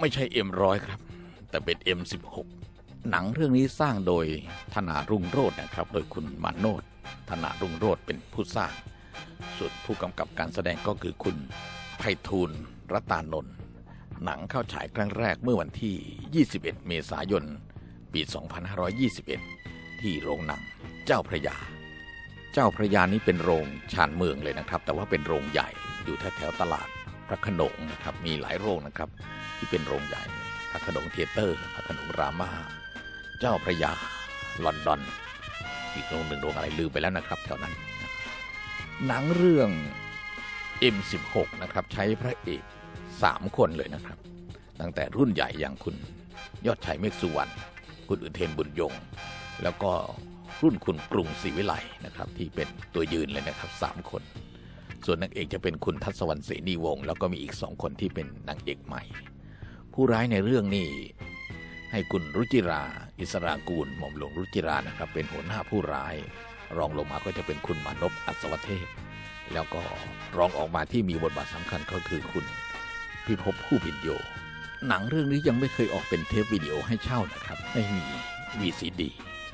ไม่ใช่ M100 ครับ แต่เป็น M16 หกหนังเรื่องนี้สร้างโดยธนารุ่งโรจน์นะครับ โดยคุณมาโนดธนารุ่งโรจน์เป็นผู้สร้างส่วนผู้กำกับการแสดงก็คือคุณไพฑูรย์รัตานนท์หนังเข้าฉายครั้งแรกเมื่อวันที่ 21 เมษายน ปี 2521 ที่โรงหนังเจ้าพระยา เจ้าพระยานี้เป็นโรงชานเมืองเลยนะครับ แต่ว่าเป็นโรงใหญ่อยู่แถวๆตลาดพระโขนงนะครับ มีหลายโรงนะครับ ที่เป็นโรงใหญ่พระขนงเทเตอร์พระขนงรามาเจ้าพระยาลอนดอน อีกโรงหนึ่งโรงอะไรลืมไปแล้วนะครับแถวนั้น หนังเรื่อง M16 นะครับใช้พระเอก3คนเลยนะครับ ตั้งแต่รุ่นใหญ่อย่างคุณยอดชัยเมฆสุวรรณคุณอุเทนบุญยง แล้วก็รุ่นคุณกรุงศรีวิไลนะครับ ที่เป็นตัวยืนเลยนะครับ3คน ส่วนนางเอกจะเป็นคุณทัศวรรณเสนีวงศ์แล้วก็มีอีกสองคนที่เป็นนางเอกใหม่ ผู้ร้ายในเรื่องนี้ให้คุณรุจิรา อิสรากูลหม่อมหลวงรุจิรานะครับ เป็นหัวหน้าผู้ร้าย รองลงมาก็จะเป็นคุณมานพอัศวเทพ แล้วก็รองออกมาที่มีบทบาทสำคัญก็คือคุณพิภพผู้พินโย หนังเรื่องนี้ยังไม่เคยออกเป็นเทปวิดีโอให้เช่านะครับ ไม่มี VCD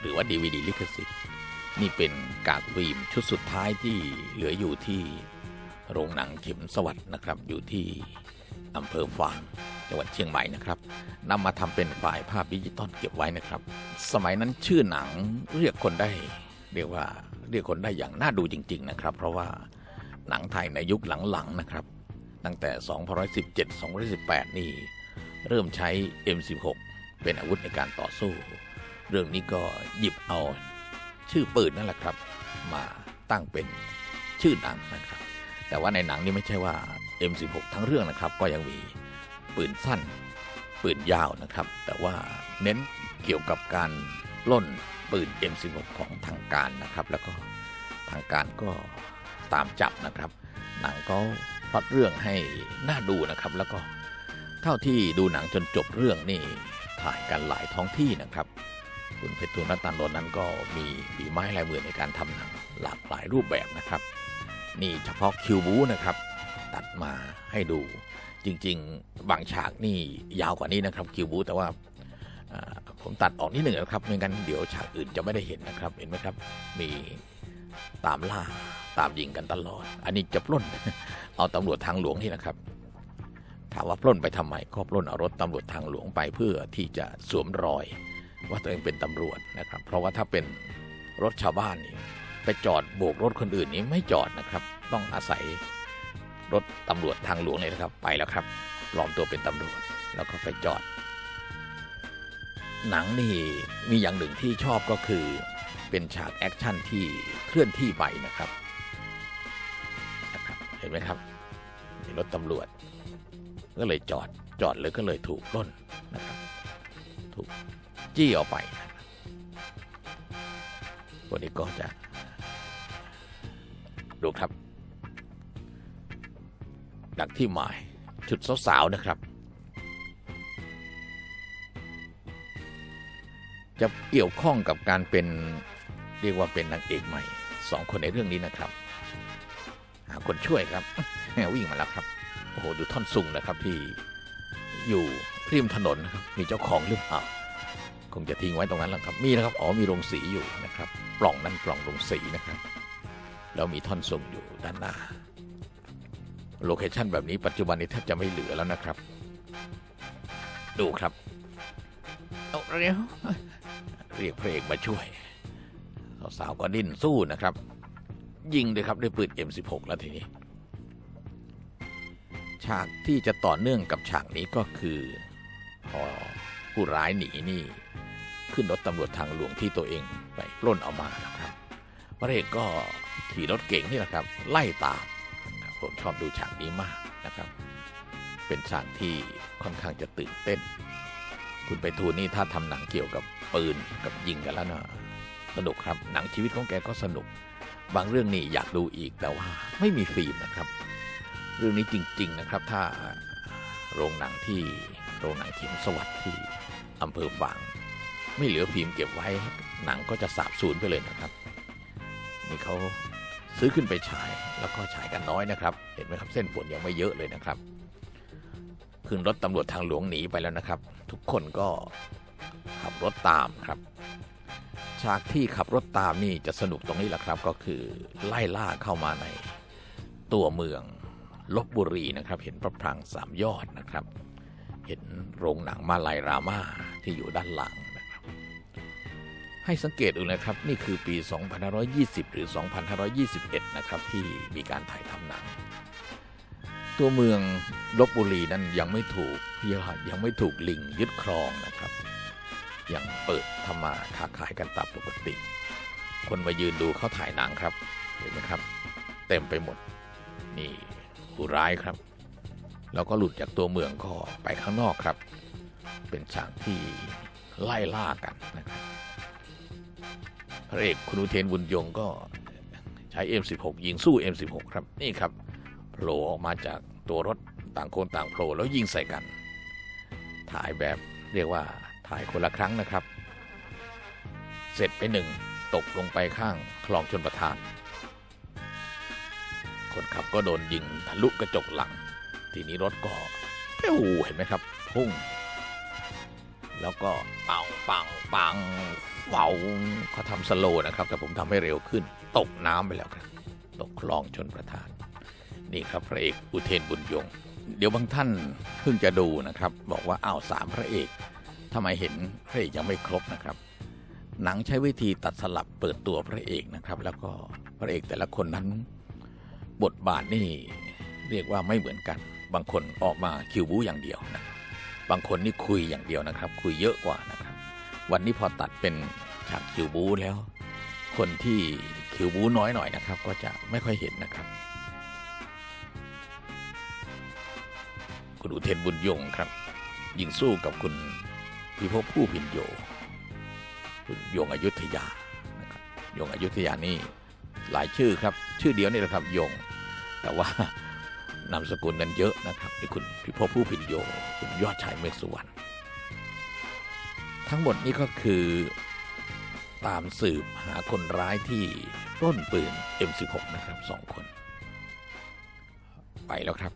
หรือว่า DVD ลิขสิทธิ์นี่เป็นกากฟิล์มชุดสุดท้ายที่เหลืออยู่ที่โรงหนังเข็มสวัสด์นะครับ อยู่ที่อำเภอฝาง จังหวัดเชียงใหม่นะครับนำมาทำเป็นไฟล์ภาพดิจิตอลเก็บไว้นะครับ สมัยนั้นชื่อหนังเรียกคนได้เรียกว่าเรียกคนได้อย่างน่าดูจริง ๆ นะครับ เพราะว่าหนังไทยในยุคหลังๆนะครับ ตั้งแต่2017 2018 นี่เริ่มใช้ M16 เป็นอาวุธในการต่อสู้ เรื่องนี้ก็หยิบเอาชื่อปืนนั่นแหละครับ มาตั้งเป็นชื่อหนังนะครับ แต่ว่าในหนังนี่ไม่ใช่ว่า M16 ทั้งเรื่องนะครับก็ยังมี ปืนสั้น ปืนยาวนะครับ แต่ว่าเน้นเกี่ยวกับการล้นปืน M16 ของทางการนะครับ แล้วก็ทางการก็ตามจับนะครับหนังก็พล็อตเรื่องให้น่าดูนะครับ แล้วก็เท่าที่ดูหนังจนจบเรื่องนี่ถ่ายกันหลายท้องที่นะครับ คุณเพชรทุนัตนนท์นั้นก็มีฝีไม้ลายมือในการทำหนังหลากหลายรูปแบบนะครับ นี่เฉพาะคิวบูนะครับ ตัดมาให้ดู จริง ๆ บางฉากนี่ยาวกว่านี้นะครับคิวบูแต่ว่าผมตัดออกนิดหนึ่งนะครับไม่งั้นเดี๋ยวฉากอื่นจะไม่ได้เห็นนะครับ เห็นไหมครับ มีตามล่าตามยิงกันตลอด อันนี้จะปล้น เอาตำรวจทางหลวงนี่นะครับ ถามว่าปล้นไปทำไมก็ปล้นเอารถตำรวจทางหลวงไปเพื่อที่จะสวมรอย ว่าตัวเองเป็นตำรวจนะครับ เพราะว่าถ้าเป็นรถชาวบ้านนี่ไปจอดโบกรถคนอื่นนี่ไม่จอดนะครับ ต้องอาศัย รถตำรวจทางหลวงเลยนะครับ ไปแล้วครับปลอมตัวเป็นตำรวจแล้วก็ไปจอด หนังนี่มีอย่างหนึ่งที่ชอบก็คือเป็นฉากแอคชั่นที่เคลื่อนที่ไปนะครับนะครับ เห็นไหมครับมีรถตำรวจ ก็เลยจอดจอดเลยก็เลยถูกล้นนะครับ ถูกจี้ออกไปนะวันนี้ก็จะดูครับ ดักที่หมาย ชุดสาวๆนะครับ จะเกี่ยวข้องกับการเป็นเรียกว่าเป็นนางเอกใหม่สองคนในเรื่องนี้นะครับหาคนช่วยครับวิ่งมาแล้วครับโอ้โหดูท่อนซุงนะครับที่อยู่ริมถนนนะครับมีเจ้าของหรือเปล่าคงจะทิ้งไว้ตรงนั้นแหละครับมีนะครับอ๋อมีโรงสีอยู่นะครับ ปล่องนั้นปล่องโรงสีนะครับ แล้วมีท่อนซุงอยู่ด้านหน้า โลเคชั่นแบบนี้ปัจจุบันนี้แทบจะไม่เหลือแล้วนะครับ ดูครับเอาเร็วเรียกเพลงมาช่วยสาวๆก็ดิ้นสู้นะครับ ยิงเลยครับด้วยปืน M16 แล้วทีนี้ ฉากที่จะต่อเนื่องกับฉากนี้ก็คือพอผู้ร้ายหนีนี่ ขึ้นรถตำรวจทางหลวงที่ตัวเองไปปล้นเอามานะครับพระเอกก็ขี่รถเก่งนี่แหละครับ ไล่ตามนะครับผม ชอบดูฉากนี้มากนะครับ เป็นฉากที่ค่อนข้างจะตื่นเต้น คุณไปทูนี่ถ้าทำหนังเกี่ยวกับปืนกับยิงกันแล้วนะสนุกครับหนังชีวิตของแกก็สนุก บางเรื่องนี่อยากดูอีกแต่ว่าไม่มีฟิล์มนะครับ เรื่องนี้จริง ๆนะครับ ถ้าโรงหนังที่โรงหนังเข็มสวัสดิ์ที่อำเภอฝาง ไม่เหลือฟิล์มเก็บไว้หนังก็จะสาบสูญไปเลยนะครับนี่เขา ซื้อขึ้นไปฉายแล้วก็ฉายกันน้อยนะครับ เห็นไหมครับเส้นฝนยังไม่เยอะเลยนะครับขึ้นรถตำรวจทางหลวงหนีไปแล้วนะครับ ทุกคนก็ขับรถตามครับฉากที่ขับรถตามนี่จะสนุกตรงนี้แหละครับ ก็คือไล่ล่าเข้ามาในตัวเมืองลบบุรีนะครับ เห็นพระพลังสามยอดนะครับ เห็นโรงหนังมาลายรามาที่อยู่ด้านหลัง ให้สังเกตดูนะครับ นี่คือปี 2520 หรือ 2521 นะครับที่มีการถ่ายทำหนัง ตัวเมืองลบบุรีนั้นยังไม่ถูกยังไม่ถูกลิงยึดครองนะครับ ยังเปิดทำมาค้าขายกันตามปกติ คนมายืนดูเขาถ่ายหนังครับ เห็นไหมครับ เต็มไปหมด นี่ผู้ร้ายครับ แล้วก็หลุดจากตัวเมืองก็ไปข้างนอกครับ เป็นฉากที่ไล่ล่ากันนะครับ พระเอกคุณอุเทนบุญยงก็ใช้ M16 ยิงสู้ M16 ครับนี่ครับโผล่ออกมาจากตัวรถต่างคนต่างโผล่แล้วยิงใส่กัน ถ่ายแบบเรียกว่าถ่ายคนละครั้งนะครับ เสร็จไปหนึ่งตกลงไปข้างคลองชนประทาน คนขับก็โดนยิงทะลุกระจกหลัง ทีนี้รถก็เป้วเห็นไหมครับ พุ่ง แล้วก็ปังปังปังเฝ้าเขาทำสโลว์นะครับ แต่ผมทำให้เร็วขึ้น ตกน้ำไปแล้วครับ ตกคลองชนประทาน นี่ครับพระเอกอุเทนบุญยง เดี๋ยวบางท่านเพิ่งจะดูนะครับ บอกว่าอ้าวสามพระเอกทำไมเห็นพระเอกยังไม่ครบนะครับ หนังใช้วิธีตัดสลับเปิดตัวพระเอกนะครับ แล้วก็พระเอกแต่ละคนนั้น บทบาทนี่เรียกว่าไม่เหมือนกัน บางคนออกมาคิวบูอย่างเดียวนะ บางคนนี่คุยอย่างเดียวนะครับ คุยเยอะกว่านะครับ วันนี้พอตัดเป็นฉากคิวบูแล้ว คนที่คิวบูน้อยหน่อยนะครับ ก็จะไม่ค่อยเห็นนะครับคุณอุเทนบุญยงครับยิงสู้กับคุณพิภพผู้พินโยคุณยงอยุธยานะครับยงอยุธยานี่หลายชื่อครับ ชื่อเดียวนี่แหละครับยง แต่ว่า นามสกุลนั้นเยอะนะครับนี่คุณพิภพผู้พินโยคุณยอดชายเมฆสุวรรณทั้งหมดนี้ก็คือตามสืบหาคนร้ายที่ปล้นปืน M16 นะครับสองคน ไปแล้วครับ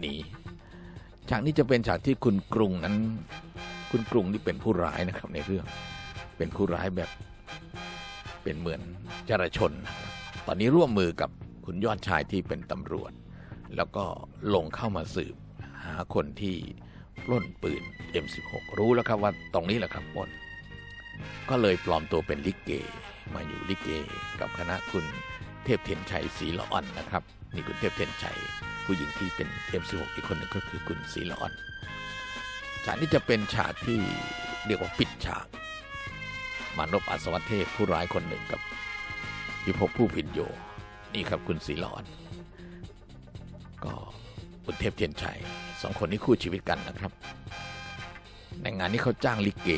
หนีฉากนี้จะเป็นฉากที่คุณกรุงนั้น คุณกรุงนี่เป็นผู้ร้ายนะครับในเรื่อง เป็นผู้ร้ายแบบเป็นเหมือนจราชน ตอนนี้ร่วมมือกับคุณยอดชายที่เป็นตำรวจ แล้วก็ลงเข้ามาสืบหาคนที่ปล้นปืน M16 รู้แล้วครับว่าตรงนี้แหละครับปล้น ก็เลยปลอมตัวเป็นลิเก มาอยู่ลิเก กับคณะคุณเทพเทียนชัยศรีละอ่อนนะครับนี่คุณเทพเทียนชัยผู้หญิงที่เป็น M16 อีกคนหนึ่งก็คือคุณศรีละอ่อนฉากนี้จะเป็นฉากที่เรียกว่าปิดฉาก มานพอัศวเทพผู้ร้ายคนหนึ่งกับพิภพผู้ผินโยนี่ครับคุณศรีละอ่อน ก็คุณเทพเทียนชัยสองคนนี้คู่ชีวิตกันนะครับ ในงานนี้เขาจ้างลิเก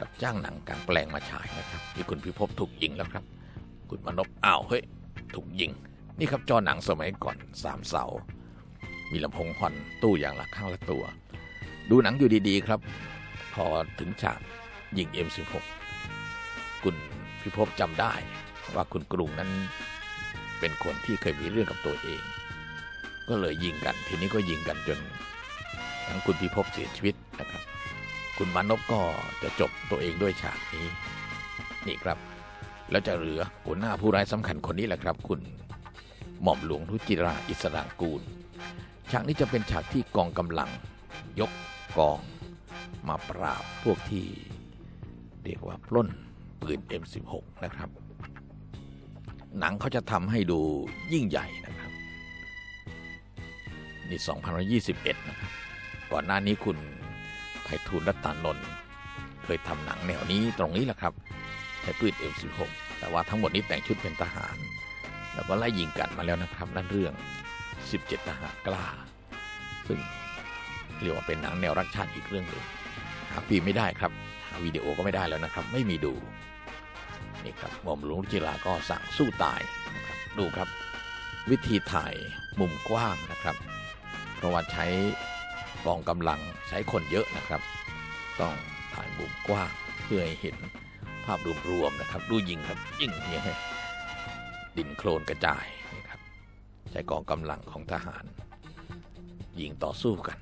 กับจ้างหนังกลางแปลงมาฉายนะครับที่คุณพิภพถูกยิงแล้วครับ คุณมนพอ้าวเฮ้ยถูกยิง นี่ครับจอหนังสมัยก่อนสามเสา มีลำโพงฮอนตู้อย่างละข้างละตัว ดูหนังอยู่ดีๆครับ พอถึงฉากยิง M16 คุณพิภพจำได้ว่าคุณกรุงนั้นเป็นคนที่เคยมีเรื่องกับตัวเอง ก็เลยยิงกัน ทีนี้ก็ยิงกันจนทั้งคุณพิภพเสียชีวิตนะครับ คุณมานพก็จะจบตัวเองด้วยฉากนี้ นี่ครับ แล้วจะเหลือหัวหน้าผู้ร้ายสำคัญคนนี้แหละครับ คุณหม่อมหลวงรุจิราอิสรางกูล ฉากนี้จะเป็นฉากที่กองกำลัง ยกกอง มาปราบพวกที่เรียกว่าปล้นปืน M16 นะครับ หนังเขาจะทำให้ดูยิ่งใหญ่นะครับ นี่2021นะครับก่อนหน้านี้คุณไพฑูรย์รัตนนท์เคยทำหนังแนวนี้ตรงนี้แหละครับใช้ปืน M16 แต่ว่าทั้งหมดนี้แต่งชุดเป็นทหาร แล้วก็ไล่ยิงกันมาแล้วนะครับนั่นเรื่อง 17 ทหารกล้า ซึ่งเรียกว่าเป็นหนังแนวรักชาติอีกเรื่องหนึ่งหาฟิล์มไม่ได้ครับหาวิดีโอก็ไม่ได้แล้วนะครับ ไม่มีดูนี่ครับหม่อมหลวงจิราก็สั่งสู้ตายนะครับดูครับ วิธีถ่ายมุมกว้างนะครับ เพราะว่าใช้กองกำลังใช้คนเยอะนะครับ ต้องถ่ายมุมกว้างเพื่อให้เห็นภาพรวมๆนะครับ ดูยิงครับยิงอย่างนี้ดินโคลนกระจายนี่ครับ ใช้กองกำลังของทหาร ยิงต่อสู้กัน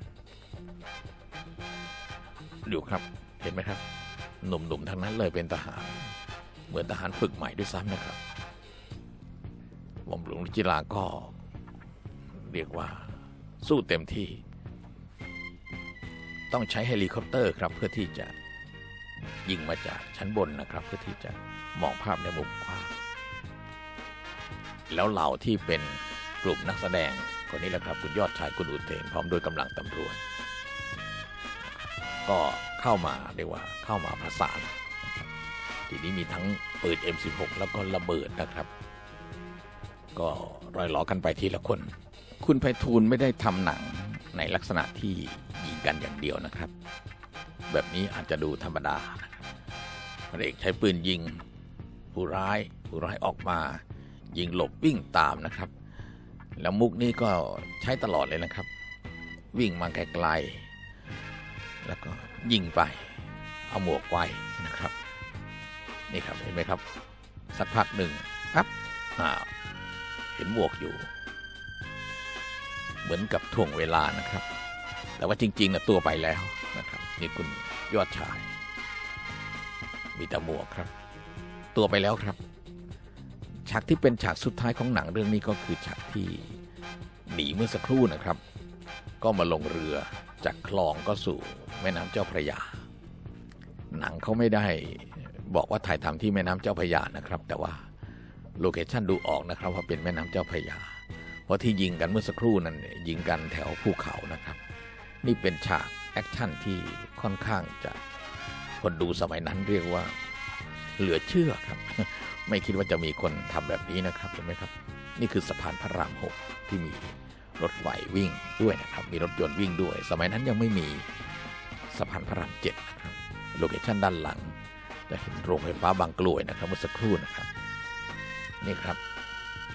อยู่ครับเห็นไหมครับ หนุ่มๆทั้งนั้นเลยเป็นทหาร เหมือนทหารฝึกใหม่ด้วยซ้ำนะครับหม่อมหลวงรุจิราก็เรียกว่า สู้เต็มที่ ต้องใช้เฮลิคอปเตอร์ครับเพื่อที่จะยิงมาจากชั้นบนนะครับ เพื่อที่จะมองภาพในมุมกว้างแล้วเหล่าที่เป็นกลุ่มนักแสดงคนนี้แหละครับคุณยอดชายคุณอุเทนพร้อมโดวยกำลังตำรวจ ก็เข้ามาเรียกว่าเข้ามาประสานทีนี้มีทั้งปืน M16 แล้วก็ระเบิดนะครับ ก็รอยล้อกันไปทีละคน คุณไพฑูรย์ไม่ได้ทำหนังในลักษณะที่ยิงกันอย่างเดียวนะครับ แบบนี้อาจจะดูธรรมดานะครับพระเอกใช้ปืนยิง ผู้ร้ายผู้ร้ายออกมา ยิงหลบวิ่งตามนะครับ แล้วมุกนี้ก็ใช้ตลอดเลยนะครับ วิ่งมาไกลๆแล้วก็ยิงไป เอาหมวกไว้นะครับ นี่ครับเห็นไหมครับ สักพักหนึ่งปั๊บอ้าเห็นหมวกอยู่ เหมือนกับถ่วงเวลานะครับ แต่ว่าจริงๆนะตัวไปแล้วนะครับนี่คุณยอดชาย มีแต่หมวกครับ ตัวไปแล้วครับ ฉากที่เป็นฉากสุดท้ายของหนังเรื่องนี้ก็คือฉากที่หนีเมื่อสักครู่นะครับ ก็มาลงเรือจากคลองก็สู่แม่น้ำเจ้าพระยา หนังเขาไม่ได้บอกว่าถ่ายทำที่แม่น้ำเจ้าพระยานะครับ แต่ว่าโลเคชั่นดูออกนะครับว่าเป็นแม่น้ำเจ้าพระยา ราะที่ยิงกันเมื่อสักครู่นั้นยิงกันแถวภูเขานะครับ นี่เป็นฉากแอคชั่นที่ค่อนข้างจะคนดูสมัยนั้นเรียกว่าเหลือเชื่อครับ ไม่คิดว่าจะมีคนทำแบบนี้นะครับเห็นไหมครับ นี่คือสะพานพระรามหกที่มีรถไฟวิ่งด้วยนะครับ มีรถยนต์วิ่งด้วย สมัยนั้นยังไม่มีสะพานพระรามเจ็ดนะครับโลเคชั่นด้านหลัง จะเห็นโรงไฟฟ้าบางกลวยนะครับเมื่อสักครู่นะครับ นี่ครับ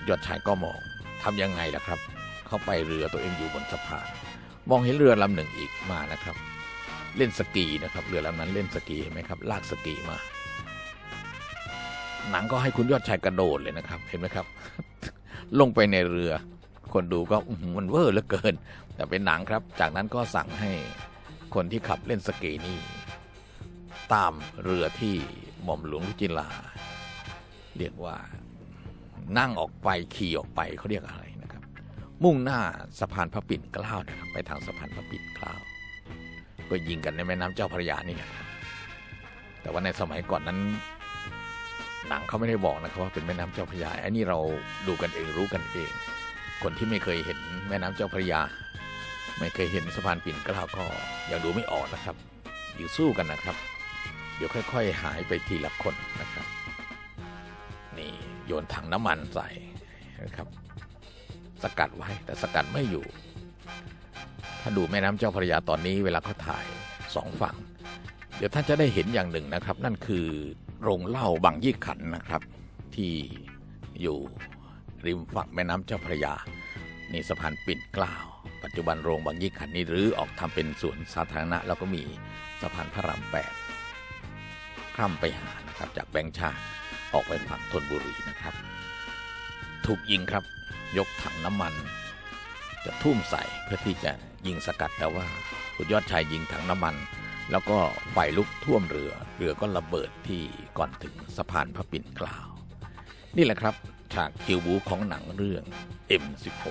ยอดชายก็มอง ทำยังไงล่ะครับ เข้าไปเรือตัวเองอยู่บนสะพาน มองเห็นเรือลำหนึ่งอีกมานะครับ เล่นสกีนะครับ เรือลำนั้นเล่นสกีเห็นไหมครับ ลากสกีมา หนังก็ให้คุณยอดชายกระโดดเลยนะครับ เห็นไหมครับ ลงไปในเรือ คนดูก็มันเวอร์เหลือเกิน แต่เป็นหนังครับ จากนั้นก็สั่งให้คนที่ขับเล่นสกีนี่ตามเรือที่หม่อมหลวงรุจิลา เรียกว่า นั่งออกไปขี่ออกไปเขาเรียกอะไรนะครับ มุ่งหน้าสะพานพระปิ่นเกล้านะครับไปทางสะพานพระปิ่นเกล้าก็ยิงกันในแม่น้ำเจ้าพระยานี่แหละครับแต่ว่าในสมัยก่อนนั้นหนังเขาไม่ได้บอกนะครับว่าเป็นแม่น้ำเจ้าพระยาอันนี้เราดูกันเองรู้กันเอง คนที่ไม่เคยเห็นแม่น้ำเจ้าพระยา ไม่เคยเห็นสะพานปิ่นเกล้าก็ยังดูไม่ออกนะครับอยู่สู้กันนะครับ เดี๋ยวค่อย ๆ หายไปทีละคนนะครับ โยนถังน้ำมันใส่นะครับ สกัดไว้แต่สกัดไม่อยู่ ถ้าดูแม่น้ำเจ้าพระยาตอนนี้เวลาเขาถ่ายสองฝั่ง เดี๋ยวท่านจะได้เห็นอย่างหนึ่งนะครับ นั่นคือโรงเหล้าบางยี่ขันนะครับ ที่อยู่ริมฝั่งแม่น้ำเจ้าพระยานี่สะพานปิ่นเกล้าปัจจุบันโรงบางยี่ขันนี้รื้อออกทำเป็นสวนสาธารณะ แล้วก็มีสะพานพระรามแปดข้ามไปหานะครับจากแบงค์ชาติ ออกไปฝั่งธนบุรีนะครับ ถูกยิงครับ ยกถังน้ำมัน จะทุ่มใส่เพื่อที่จะยิงสกัดแต่ว่าคุณยอดชายยิงถังน้ำมัน แล้วก็ไฟลุกท่วมเรือ เรือก็ระเบิดที่ก่อนถึงสะพานพระปิ่นเกล้านี่แหละครับ ฉากคิวบูของหนังเรื่อง M16